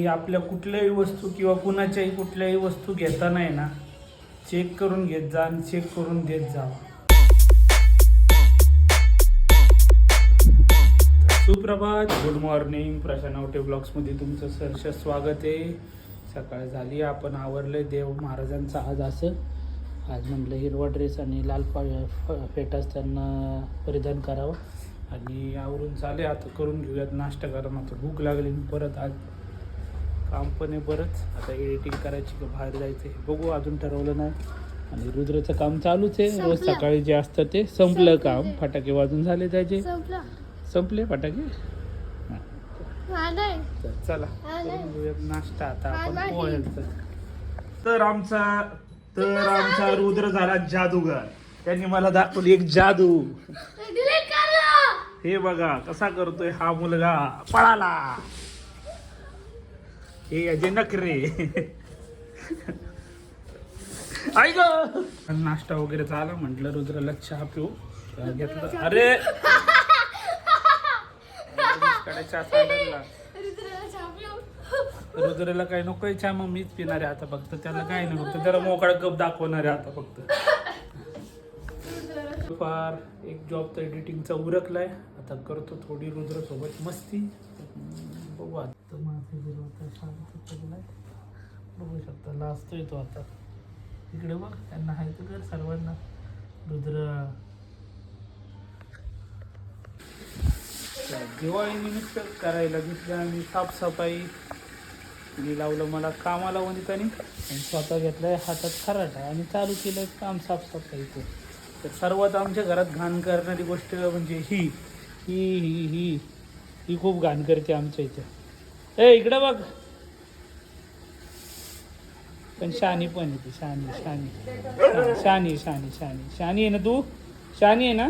की आपल्या कुठल्याही वस्तू किंवा कुणाच्याही कुठल्याही वस्तू घेताना आहे ना चेक करून घेत जा आणि चेक करून देत जा सुप्रभात गुड मॉर्निंग प्रशांत ब्लॉग्समध्ये तुमचं सहर्ष स्वागत आहे. सकाळ झाली आपण आवरले देव महाराजांचं आज असं आज म्हटलं हिरवा ड्रेस आणि लाल पा फ- फेटाच त्यांना परिधान करावं. आणि आवरून चाले आता करून घेऊयात नाश्ता करा आता भूक लागली परत आज काम पण आहे बरंच. आता एडिटिंग करायची का बाहेर जायचं आहे बघू अजून ठरवलं नाही. आणि रुद्राचं काम चालूच आहे. रोज. सकाळी जे असतं ते संपलं काम. फटाके वाजून झाले त्याचे. संपला. फटाके? हा. तर चला हा, नाश्ता आता. हा, आपण. पोहायचं तर. आमचा तर आमचा रुद्र झाला जादूगार. त्यांनी मला दाखवली एक जादू. हे बघा कसा करतोय हा मुलगा. पळाला. हे अजय नखरे ऐक नाश्ता वगैरे झाला म्हटलं रुद्राला चहा पिऊ. घेतलं. अरे! चहा सांगितला रुद्राला काही नकोय चहा मग मीच पिणार आहे आता फक्त. त्याला काही नाही फक्त. त्याला मोकळा कप दाखवणार आहे आता फक्त. फार एक जॉब तर एडिटिंगचा उरकलाय. आता करतो थोडी रुद्र सोबत मस्ती. आता. माझे गेलो आता शांत पडलाय बघू शकता. लाजतोय तो आता. इकडे बघ त्यांना आहे तर कर सर्वांना. रुद्र. तर दिवाळी निमित्त करायला घेतलं आणि साफसफाई. मी लावलं मला कामाला वनितानी. आणि स्वतः घेतलाय हातात खराटा. आणि चालू केलं काम साफसफाईचं तर सर्वात आमच्या घरात घाण करणारी गोष्ट म्हणजे ही. ही ही ही. ही खूप घाण करते आमच्या इथं. ए इकडं बघ. पण शानी पण येते शानी शानी. शानी शानी शानी. शानी आहे ना तू? शानी आहे ना?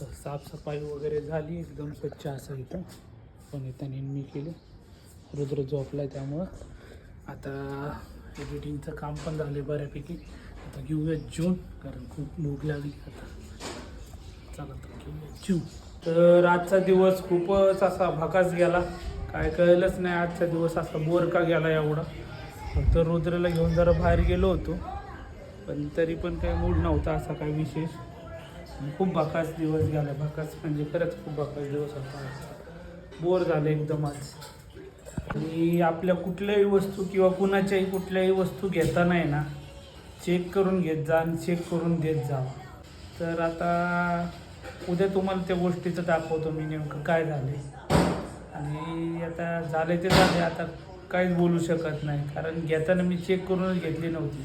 तर साफसफाई वगैरे झाली एकदम स्वच्छ असं इथं. पण इथं मी केलं. रुद्र झोपलाय त्यामुळं. आता एडिटिंगचं काम पण झाले बऱ्यापैकी. आता घेऊया जून कारण खूप भूक लागली आता. चला तर घेऊया जून तर आजचा दिवस खूपच असा भकास गेला. काय कळलंच नाही आजचा दिवस असा बोर का गेला एवढा. फक्त रुद्रला घेऊन जरा बाहेर गेलो होतो. पण तरी पण काही मूड नव्हता असा काही विशेष. खूप भकास दिवस गेला. भकास म्हणजे खरंच खूप भकास दिवस होता. बोर झालं एकदम आज. आणि आपल्या कुठल्याही वस्तू किंवा कुणाच्याही कुठल्याही वस्तू घेताना आहे ना. चेक करून घेत जा आणि चेक करून देत जा. तर आता उद्या तुम्हाला त्या गोष्टीचं दाखवतो मी नेमकं काय झाले आणि आता झाले ते झाले आता काहीच बोलू शकत नाही. कारण घेताना मी चेक करूनच घेतली नव्हती.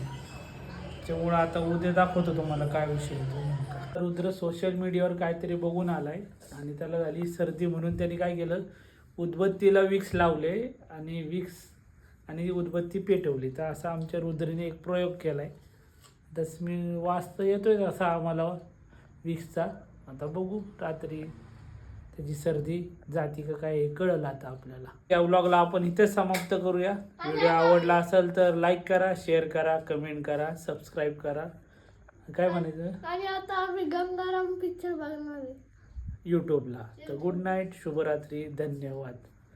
त्यामुळं आता उद्या दाखवतो तुम्हाला काय विषय आहे तो रुद्र सोशल मीडियावर काहीतरी बघून आला आहे आणि त्याला झाली सर्दी म्हणून त्यांनी काय केलं उदबत्तीला विक्स लावले आणि विक्स आणि उदबत्ती पेटवली. तर असा आमच्या रुद्रीने एक प्रयोग केला आहे तस मी वाचता येतोय असा आम्हाला विक्सचा आता बघू रात्री त्याची सर्दी जाती का काय कळलं आता आपल्याला. या व्लॉगला आपण इथेच समाप्त करूया. व्हिडिओ आवडला असेल तर लाईक करा शेअर करा कमेंट करा सबस्क्राईब करा. काय म्हणायचं? आणि आता आम्ही गंगाराम पिक्चर बघणार आहे. यूट्यूबला तर गुड नाईट शुभरात्री धन्यवाद.